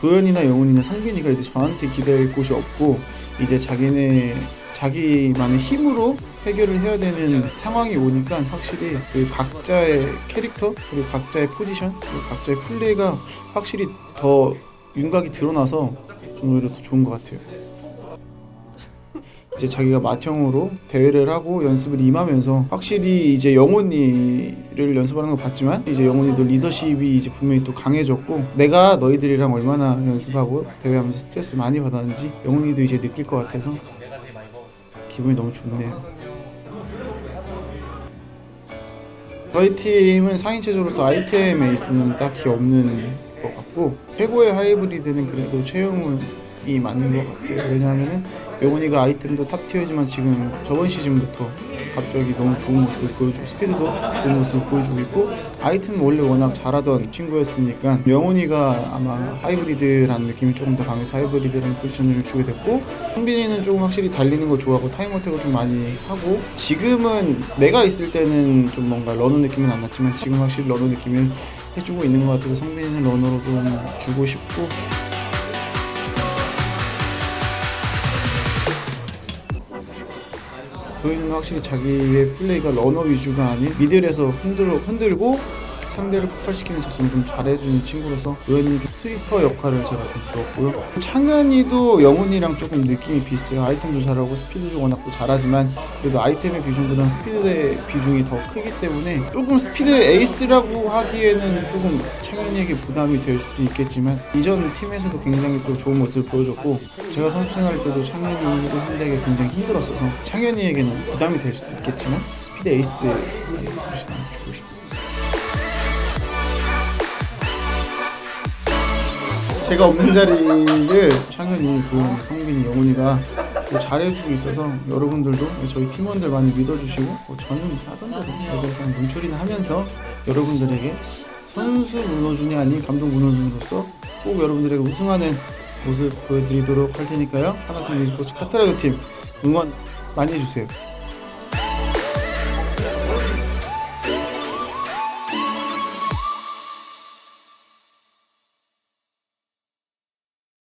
도현이나 영훈이나 성빈이가 이제 저한테 기댈 곳이 없고 이제 자기네 자기만의 힘으로 해결을 해야 되는 상황이 오니까 확실히 그 각자의 캐릭터 그리고 각자의 포지션 그리고 각자의 플레이가 확실히 더 윤곽이 드러나서 좀 오히려 더 좋은 것 같아요. 이제 자기가 맏형으로 대회를 하고 연습을 임하면서 확실히 이제 영훈이를 연습하는 걸 봤지만 이제 영훈이도 리더십이 이제 분명히 또 강해졌고 내가 너희들이랑 얼마나 연습하고 대회하면서 스트레스 많이 받았는지 영훈이도 이제 느낄 것 같아서 기분이 너무 좋네요. 저희 팀은 4인 체조로서 아이템 에이스는 딱히 없는 것 같고 최고의 하이브리드는 그래도 최영훈 이 맞는 것 같아요. 왜냐하면은 영훈이가 아이템도 탑 티어지만 지금 저번 시즌부터 갑자기 너무 좋은 모습을 보여주고 스피드도 좋은 모습을 보여주고 있고 아이템은 원래 워낙 잘하던 친구였으니까 영훈이가 아마 하이브리드라는 느낌이 조금 더 강해서 하이브리드라는 포지션을 주게 됐고 성빈이는 조금 확실히 달리는 거 좋아하고 타임 어택을 좀 많이 하고 지금은 내가 있을 때는 좀 뭔가 러너 느낌은 안 났지만 지금 확실히 러너 느낌을 해주고 있는 것 같아서 성빈이는 러너로 좀 주고 싶고 도희는 확실히 자기의 플레이가 러너 위주가 아닌 미들에서 흔들어, 흔들고 상대를 폭발시키는 작전을 좀 잘해주는 친구로서 도현이는 좀 스위퍼 역할을 제가 좀 주었고요. 창현이도 영훈이랑 조금 느낌이 비슷해요. 아이템도 잘하고 스피드도 워낙 또 잘하지만 그래도 아이템의 비중보다는 스피드의 비중이 더 크기 때문에 조금 스피드 에이스라고 하기에는 조금 창현이에게 부담이 될 수도 있겠지만 이전 팀에서도 굉장히 또 좋은 모습을 보여줬고 제가 선수 생활할 때도 창현이를 상대하기가 굉장히 힘들었어서 창현이에게는 부담이 될 수도 있겠지만 스피드 에이스 제가 없는 자리를 창현이, 도현이, 성빈이, 영훈이가 또 잘해주고 있어서 여러분들도 저희 팀원들 많이 믿어주시고 뭐 저는 하던 대로 애들 그냥 눈초리나 하면서 여러분들에게 선수 문호준이 아닌 감독 문호준으로서 꼭 여러분들에게 우승하는 모습 보여드리도록 할 테니까요. 하나삼 스포츠 카트라이더 팀 응원 많이 해주세요.